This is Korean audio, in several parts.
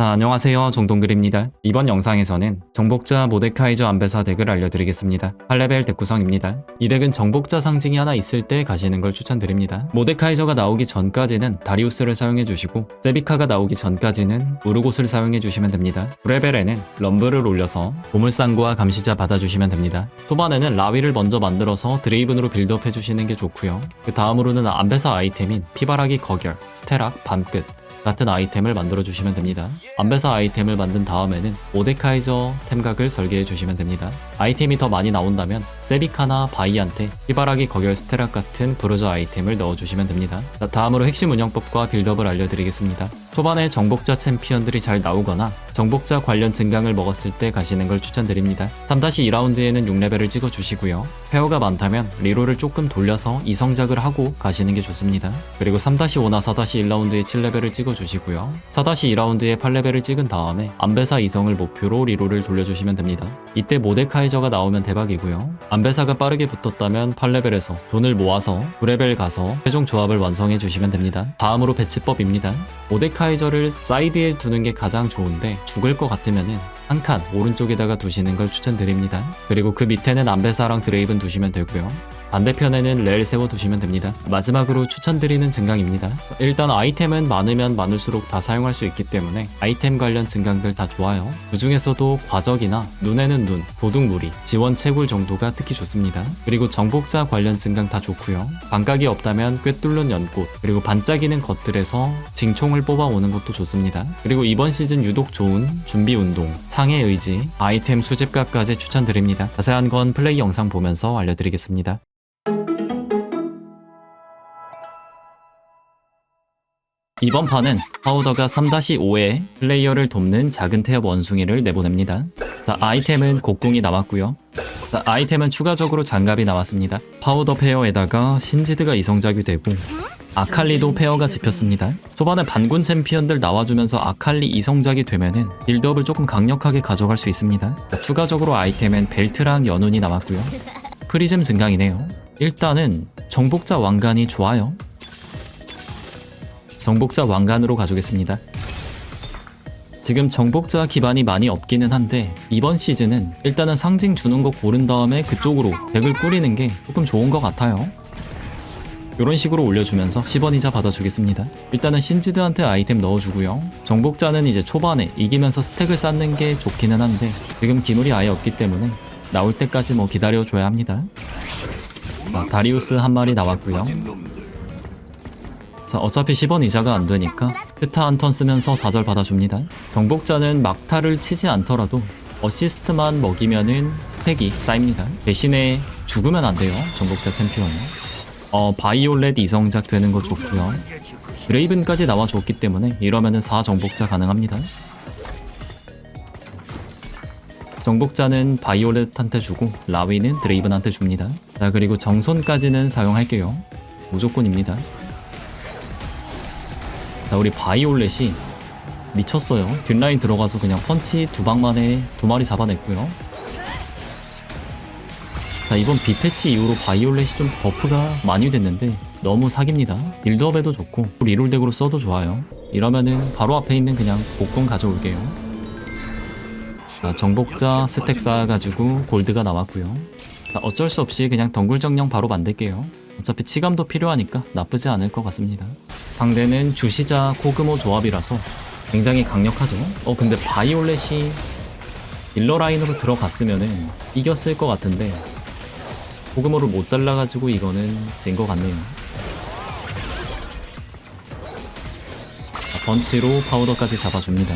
아, 안녕하세요 정동글입니다. 이번 영상에서는 정복자 모데카이저 안배사 덱을 알려드리겠습니다. 8레벨 덱 구성입니다. 이 덱은 정복자 상징이 하나 있을 때 가시는 걸 추천드립니다. 모데카이저가 나오기 전까지는 다리우스를 사용해주시고 세비카가 나오기 전까지는 우르곳을 사용해주시면 됩니다. 9레벨에는 럼블을 올려서 보물상고와 감시자 받아주시면 됩니다. 초반에는 라위를 먼저 만들어서 드레이븐으로 빌드업 해주시는 게 좋고요. 그 다음으로는 안배사 아이템인 피바라기 거결, 스테락, 밤끝 같은 아이템을 만들어 주시면 됩니다. 안배사 아이템을 만든 다음에는 모데카이저 템각을 설계해 주시면 됩니다. 아이템이 더 많이 나온다면 세비카나 바이한테 피바라기 거결 스테락 같은 브루저 아이템을 넣어 주시면 됩니다. 자, 다음으로 핵심 운영법과 빌드업을 알려드리겠습니다. 초반에 정복자 챔피언들이 잘 나오거나 정복자 관련 증강을 먹었을 때 가시는 걸 추천드립니다. 3-2라운드에는 6레벨을 찍어 주시고요. 페어가 많다면 리롤을 조금 돌려서 이성작을 하고 가시는 게 좋습니다. 그리고 3-5나 4-1라운드에 7레벨을 찍어 주시고요. 4-2라운드에 8레벨을 찍은 다음에 안배사 이성을 목표로 리롤을 돌려주시면 됩니다. 이때 모데카이저가 나오면 대박이고요. 안배사가 빠르게 붙었다면 8레벨에서 돈을 모아서 9레벨 가서 최종 조합을 완성해 주시면 됩니다. 다음으로 배치법입니다. 모데카이 저를 사이드에 두는 게 가장 좋은데 죽을 것 같으면은 한 칸 오른쪽에다가 두시는 걸 추천드립니다. 그리고 그 밑에는 안배사랑 드레이븐 두시면 되고요. 반대편에는 렐 세워 두시면 됩니다. 마지막으로 추천드리는 증강입니다. 일단 아이템은 많으면 많을수록 다 사용할 수 있기 때문에 아이템 관련 증강들 다 좋아요. 그 중에서도 과적이나 눈에는 눈, 도둑무리, 지원 채굴 정도가 특히 좋습니다. 그리고 정복자 관련 증강 다 좋고요. 반각이 없다면 꿰뚫는 연꽃, 그리고 반짝이는 것들에서 징총을 뽑아오는 것도 좋습니다. 그리고 이번 시즌 유독 좋은 준비 운동, 창의 의지, 아이템 수집가까지 추천드립니다. 자세한 건 플레이 영상 보면서 알려드리겠습니다. 이번 판은 파우더가 3-5에 플레이어를 돕는 작은 태엽 원숭이를 내보냅니다. 자, 아이템은 곡궁이 나왔고요. 자, 아이템은 추가적으로 장갑이 나왔습니다. 파우더 페어에다가 신지드가 이성작이 되고 아칼리도 페어가 집혔습니다. 초반에 반군 챔피언들 나와주면서 아칼리 이성작이 되면은 빌드업을 조금 강력하게 가져갈 수 있습니다. 자, 추가적으로 아이템엔 벨트랑 연운이 나왔고요. 프리즘 증강이네요. 일단은 정복자 왕관이 좋아요. 정복자 왕관으로 가주겠습니다. 지금 정복자 기반이 많이 없기는 한데 이번 시즌은 일단은 상징 주는 거 고른 다음에 그쪽으로 덱을 꾸리는 게 조금 좋은 것 같아요. 이런 식으로 올려주면서 10원 이자 받아주겠습니다. 일단은 신지드한테 아이템 넣어주고요. 정복자는 이제 초반에 이기면서 스택을 쌓는 게 좋기는 한데 지금 기물이 아예 없기 때문에 나올 때까지 뭐 기다려줘야 합니다. 자, 다리우스 한 마리 나왔고요. 자, 어차피 10원 이자가 안 되니까 스타 한 턴 쓰면서 4절 받아줍니다. 정복자는 막타를 치지 않더라도 어시스트만 먹이면은 스택이 쌓입니다. 대신에 죽으면 안 돼요. 정복자 챔피언은. 어, 바이올렛 이성작 되는 거 좋고요. 드레이븐까지 나와줬기 때문에 이러면은 4 정복자 가능합니다. 정복자는 바이올렛한테 주고 라위는 드레이븐한테 줍니다. 자, 그리고 정손까지는 사용할게요. 무조건입니다. 자 우리 바이올렛이 미쳤어요. 뒷라인 들어가서 그냥 펀치 두 방만에 두 마리 잡아냈고요. 자 이번 비패치 이후로 바이올렛이 좀 버프가 많이 됐는데 너무 사깁니다. 빌드업에도 좋고 리롤 덱으로 써도 좋아요. 이러면은 바로 앞에 있는 그냥 복권 가져올게요. 자 정복자 스택 쌓아가지고 골드가 나왔고요. 자, 어쩔 수 없이 그냥 덩굴 정령 바로 만들게요 어차피 치감도 필요하니까 나쁘지 않을 것 같습니다. 상대는 주시자 코그모 조합이라서 굉장히 강력하죠. 어 근데 바이올렛이 딜러 라인으로 들어갔으면은 이겼을 것 같은데 코그모를 못 잘라가지고 이거는 진 것 같네요. 자, 번치로 파우더까지 잡아줍니다.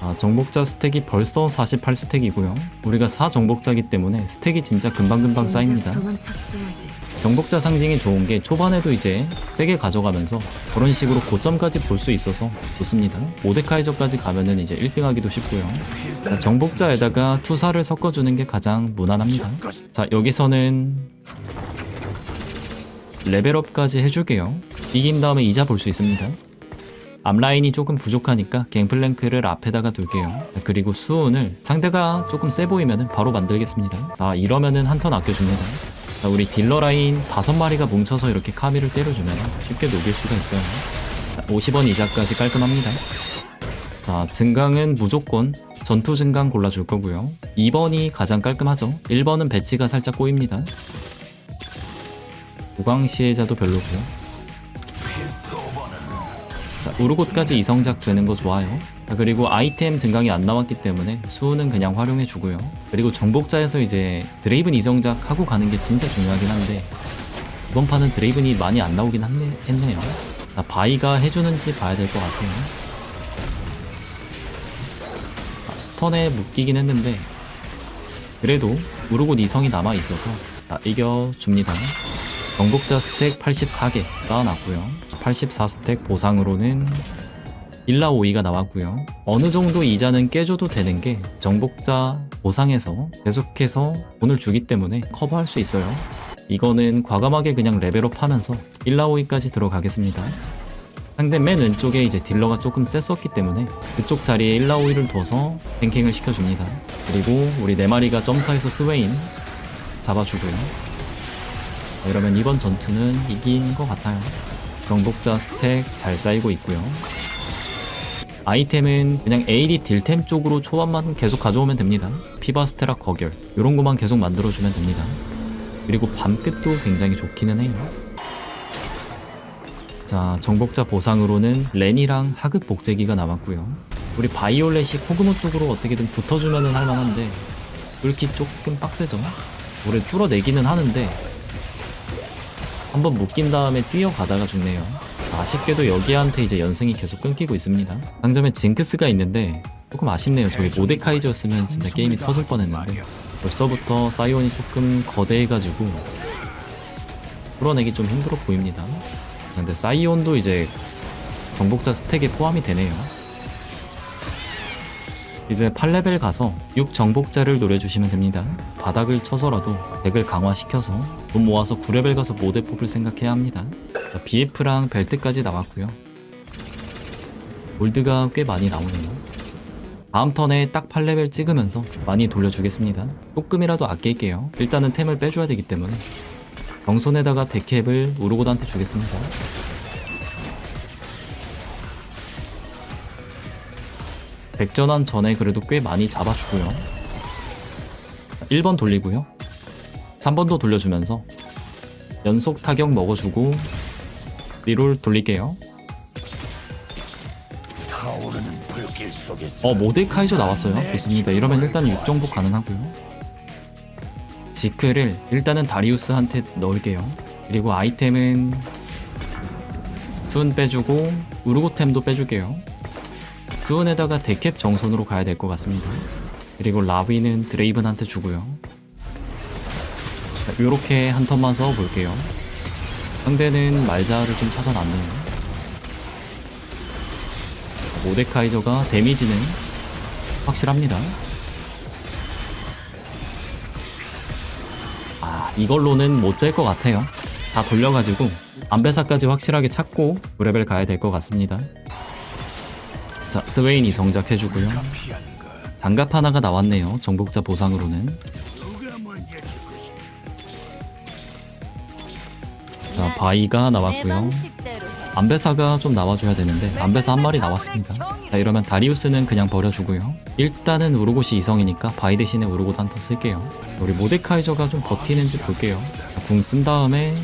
아, 정복자 스택이 벌써 48스택이고요. 우리가 4정복자기 때문에 스택이 진짜 금방금방 쌓입니다. 도망쳤어야지. 정복자 상징이 좋은 게 초반에도 이제 세게 가져가면서 그런 식으로 고점까지 볼 수 있어서 좋습니다. 모데카이저까지 가면은 이제 1등 하기도 쉽고요. 자, 정복자에다가 투사를 섞어주는 게 가장 무난합니다. 자, 여기서는 레벨업까지 해줄게요. 이긴 다음에 이자 볼 수 있습니다. 앞라인이 조금 부족하니까 갱플랭크를 앞에다가 둘게요. 자, 그리고 수은을 상대가 조금 세 보이면은 바로 만들겠습니다. 아, 이러면은 한 턴 아껴줍니다. 자, 우리 딜러 라인 다섯 마리가 뭉쳐서 이렇게 카미를 때려주면 쉽게 녹일 수가 있어요. 자, 50원 이자까지 깔끔합니다. 자, 증강은 무조건 전투 증강 골라줄 거고요. 2번이 가장 깔끔하죠. 1번은 배치가 살짝 꼬입니다. 무광 시해자도 별로고요. 자, 우르곳까지 이성작 되는 거 좋아요. 자, 그리고 아이템 증강이 안 나왔기 때문에 수는 그냥 활용해 주고요. 그리고 정복자에서 이제 드레이븐 이성작 하고 가는 게 진짜 중요하긴 한데 이번 판은 드레이븐이 많이 안 나오긴 했네, 했네요. 자, 바이가 해주는지 봐야 될 것 같아요. 아, 스턴에 묶이긴 했는데 그래도 우르곳 이성이 남아 있어서 자, 이겨줍니다. 정복자 스택 84개 쌓아놨고요. 84 스택 보상으로는 일라 오이가 나왔고요. 어느 정도 이자는 깨줘도 되는 게 정복자 보상에서 계속해서 돈을 주기 때문에 커버할 수 있어요. 이거는 과감하게 그냥 레벨업 하면서 일라 오이까지 들어가겠습니다. 상대 맨 왼쪽에 이제 딜러가 조금 셌었기 때문에 그쪽 자리에 일라 오이를 둬서 뱅킹을 시켜줍니다. 그리고 우리 네 마리가 점사에서 스웨인 잡아주고요. 자, 이러면 이번 전투는 이긴 것 같아요. 정복자 스택 잘 쌓이고 있고요. 아이템은 그냥 AD 딜템 쪽으로 초반만 계속 가져오면 됩니다. 피바스테라 거결 이런 것만 계속 만들어주면 됩니다. 그리고 밤끝도 굉장히 좋기는 해요. 자, 정복자 보상으로는 렌이랑 하급 복제기가 남았고요. 우리 바이올렛이 코그모 쪽으로 어떻게든 붙어주면은 할만한데 뚫기 조금 빡세죠. 우리 뚫어내기는 하는데 한번 묶인 다음에 뛰어가다가 죽네요. 아쉽게도 여기한테 이제 연승이 계속 끊기고 있습니다. 상점에 징크스가 있는데 조금 아쉽네요. 저기 모데카이저였으면 진짜 게임이 터질 뻔했는데 벌써부터 사이온이 조금 거대해가지고 풀어내기 좀 힘들어 보입니다. 근데 사이온도 이제 정복자 스택에 포함이 되네요. 이제 8레벨 가서 6 정복자를 노려주시면 됩니다. 바닥을 쳐서라도 덱을 강화시켜서 돈 모아서 9레벨 가서 모델 뽑을 생각해야 합니다. 자, BF랑 벨트까지 나왔고요. 골드가 꽤 많이 나오네요. 다음 턴에 딱 8레벨 찍으면서 많이 돌려주겠습니다. 조금이라도 아낄게요. 일단은 템을 빼줘야 되기 때문에 정손에다가 데캡을 우르고드한테 주겠습니다. 백전환 전에 그래도 꽤 많이 잡아주고요. 1번 돌리고요. 3번도 돌려주면서 연속 타격 먹어주고 리롤 돌릴게요. 어 모데카이저 나왔어요. 좋습니다. 이러면 일단 6정복 가능하고요. 지크를 일단은 다리우스한테 넣을게요. 그리고 아이템은 준 빼주고 우르고템도 빼줄게요. 준에다가 데캡 정선으로 가야 될 것 같습니다. 그리고 라비는 드레이븐한테 주고요. 자, 요렇게 한 턴만 써볼게요. 상대는 말자를 좀 찾아놨네요. 모데카이저가 데미지는 확실합니다. 아, 이걸로는 못 잴 것 같아요. 다 돌려가지고 안배사까지 확실하게 찾고 9레벨 가야 될 것 같습니다. 자, 스웨인 이성작 해주고요. 피하는 것 장갑 하나가 나왔네요. 정복자 보상으로는. 자, 바이가 내 나왔고요. 안배사가 좀 나와줘야 되는데 안배사 한 마리 나왔습니다. 자 이러면 다리우스는 그냥 버려주고요. 일단은 우르곳이 이성이니까 바이 대신에 우르곳 한턴 쓸게요. 우리 모데카이저가 좀 버티는지 볼게요. 궁 쓴 다음에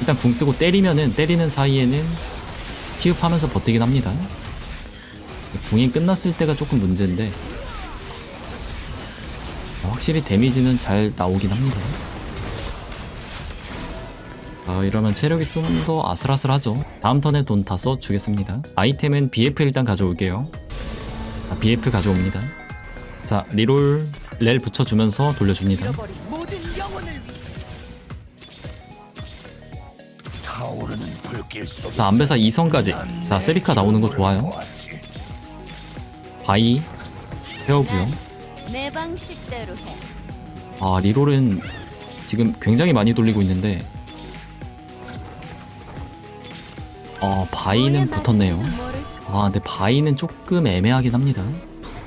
일단 궁 쓰고 때리면은 때리는 사이에는 피흡하면서 버티긴 합니다. 궁이 끝났을 때가 조금 문제인데 확실히 데미지는 잘 나오긴 합니다. 아, 이러면 체력이 좀 더 아슬아슬하죠. 다음 턴에 돈 다 써주겠습니다. 아이템은 BF 일단 가져올게요. 아, BF 가져옵니다. 자, 리롤 렐 붙여주면서 돌려줍니다. 자, 안배사 2성까지. 자, 세리카 나오는 거 좋아요. 바이 세우고요. 내 방식대로 해. 아, 리롤은 지금 굉장히 많이 돌리고 있는데 어, 바이는 붙었네요. 아, 근데 바이는 조금 애매하긴 합니다.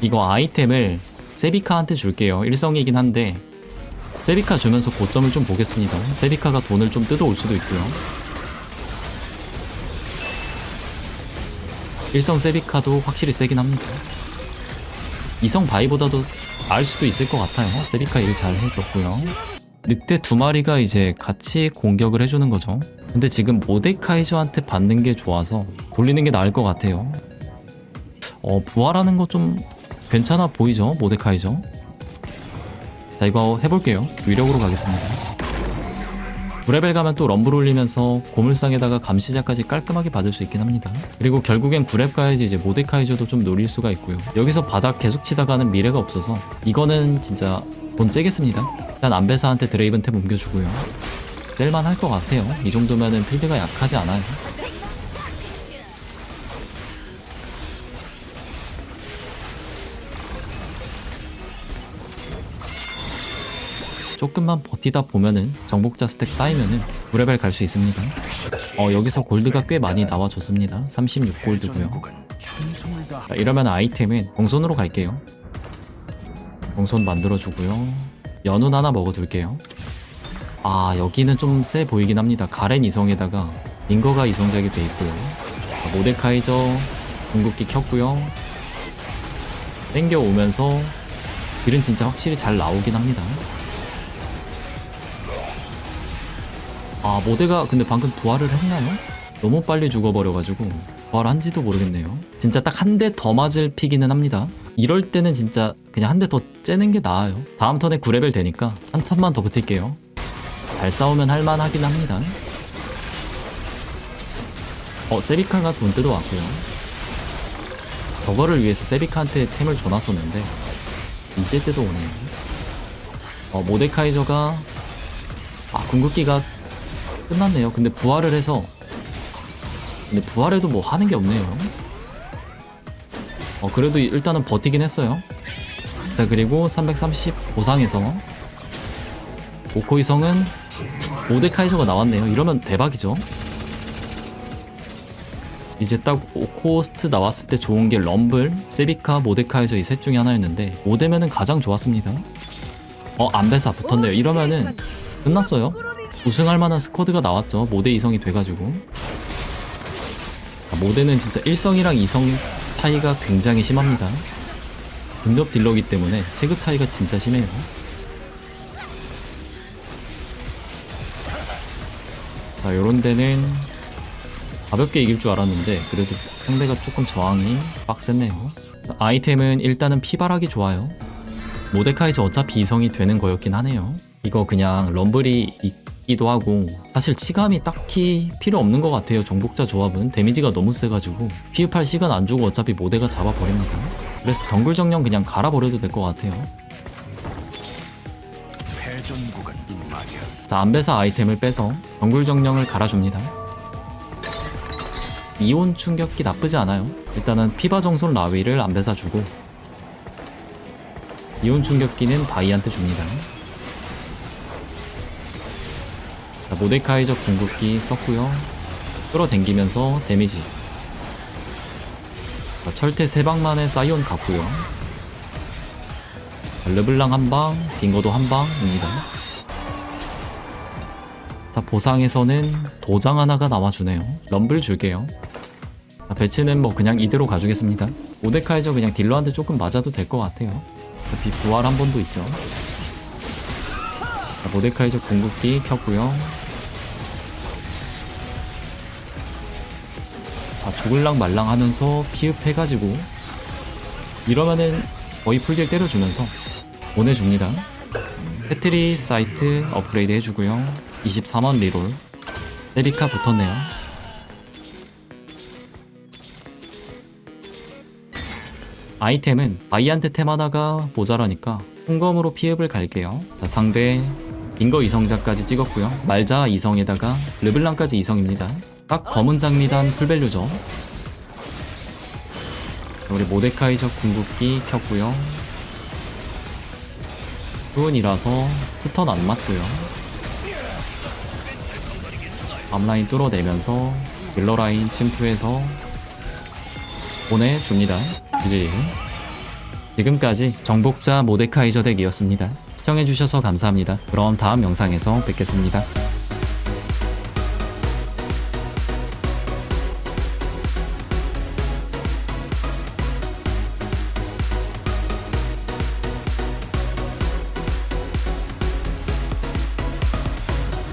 이거 아이템을 세비카한테 줄게요. 일성이긴 한데 세비카 주면서 고점을 좀 보겠습니다. 세비카가 돈을 좀 뜯어올 수도 있고요. 일성 세비카도 확실히 세긴 합니다. 이성 바이보다도 나을 수도 있을 것 같아요. 세비카 일 잘 해줬고요. 늑대 두 마리가 이제 같이 공격을 해주는 거죠. 근데 지금 모데카이저한테 받는 게 좋아서 돌리는 게 나을 것 같아요. 어, 부활하는 거 좀 괜찮아 보이죠? 모데카이저. 자, 이거 해볼게요. 위력으로 가겠습니다. 9레벨 가면 또 럼블 올리면서 고물상에다가 감시자까지 깔끔하게 받을 수 있긴 합니다. 그리고 결국엔 9렙 가야지 이제 모데카이저도 좀 노릴 수가 있고요. 여기서 바닥 계속 치다가는 미래가 없어서 이거는 진짜 돈 째겠습니다. 일단 안배사한테 드레이븐 탭 옮겨주고요. 짤만 할 것 같아요. 이 정도면은 필드가 약하지 않아요. 조금만 버티다 보면은 정복자 스택 쌓이면은 9레벨 갈 수 있습니다. 어 여기서 골드가 꽤 많이 나와줬습니다. 36골드고요. 전국은 충성을 다 자, 이러면 아이템은 봉손으로 갈게요. 봉손 만들어주고요. 연운 하나 먹어둘게요. 아 여기는 좀 세 보이긴 합니다. 가렌 이성에다가 링거가 이성작이 돼 있고요. 자, 모데카이저 궁극기 켰고요. 땡겨오면서 딜은 진짜 확실히 잘 나오긴 합니다. 아 모데가 근데 방금 부활을 했나요? 너무 빨리 죽어버려가지고 부활한지도 모르겠네요. 진짜 딱 한 대 더 맞을 피기는 합니다. 이럴 때는 진짜 그냥 한 대 더 째는 게 나아요. 다음 턴에 9레벨 되니까 한 턴만 더 버틸게요. 잘 싸우면 할만하긴 합니다. 어 세비카가 돈 뜯어왔고요. 저거를 위해서 세비카한테 템을 줘놨었는데 이제 때도 오네요. 어 모데카이저가 아 궁극기가 끝났네요. 근데 부활을 해서 근데 부활해도 뭐 하는 게 없네요. 어 그래도 일단은 버티긴 했어요. 자 그리고 330 보상에서 오코이성은 모데카이저가 나왔네요. 이러면 대박이죠. 이제 딱 오코스트 나왔을 때 좋은 게 럼블, 세비카, 모데카이저 이 셋 중에 하나였는데 5대면은 가장 좋았습니다. 어 안배사 붙었네요. 이러면은 끝났어요. 우승할 만한 스쿼드가 나왔죠. 모대 이성이 돼가지고. 아, 모대는 진짜 1성이랑 2성 차이가 굉장히 심합니다. 근접 딜러기 때문에 체급 차이가 진짜 심해요. 자, 요런 데는 가볍게 이길 줄 알았는데 그래도 상대가 조금 저항이 빡셌네요. 아이템은 일단은 피바락이 좋아요. 모데카이저 어차피 이성이 되는 거였긴 하네요. 이거 그냥 럼블이 있기도 하고 사실 치감이 딱히 필요 없는 것 같아요. 정복자 조합은 데미지가 너무 세가지고 피흡할 시간 안 주고 어차피 모데가 잡아버립니다. 그래서 덩굴 정령 그냥 갈아버려도 될 것 같아요. 자, 안배사 아이템을 빼서 덩굴 정령을 갈아줍니다. 이온 충격기 나쁘지 않아요. 일단은 피바 정손 라위를 안배사 주고 이온 충격기는 바이한테 줍니다. 자, 모데카이저 궁극기 썼고요. 끌어당기면서 데미지. 자, 철퇴 세 방만에 사이온 갔고요. 자, 르블랑 한 방, 딩거도 한 방입니다. 자 보상에서는 도장 하나가 나와주네요 럼블 줄게요 자, 배치는 뭐 그냥 이대로 가주겠습니다 오데카이저 그냥 딜러한테 조금 맞아도 될 것 같아요 어차피 부활 한 번도 있죠 자, 모데카이저 궁극기 켰고요 자 죽을랑 말랑 하면서 피흡 해가지고 이러면은 거의 풀딜 때려주면서 보내줍니다. 패트리 사이트 업그레이드 해주고요. 24만 리롤. 세비카 붙었네요. 아이템은 바이한테 템 하나가 모자라니까 홍검으로 피흡을 갈게요. 자, 상대 빙거 이성자까지 찍었고요. 말자 이성에다가 르블랑까지 이성입니다 딱 검은 장미단 풀밸류죠 자, 우리 모데카이저 궁극기 켰고요 후은이라서 스턴 안 맞고요 앞라인 뚫어내면서 딜러라인 침투해서 보내줍니다. 그지? 지금까지 정복자 모데카이저 덱이었습니다. 시청해주셔서 감사합니다. 그럼 다음 영상에서 뵙겠습니다.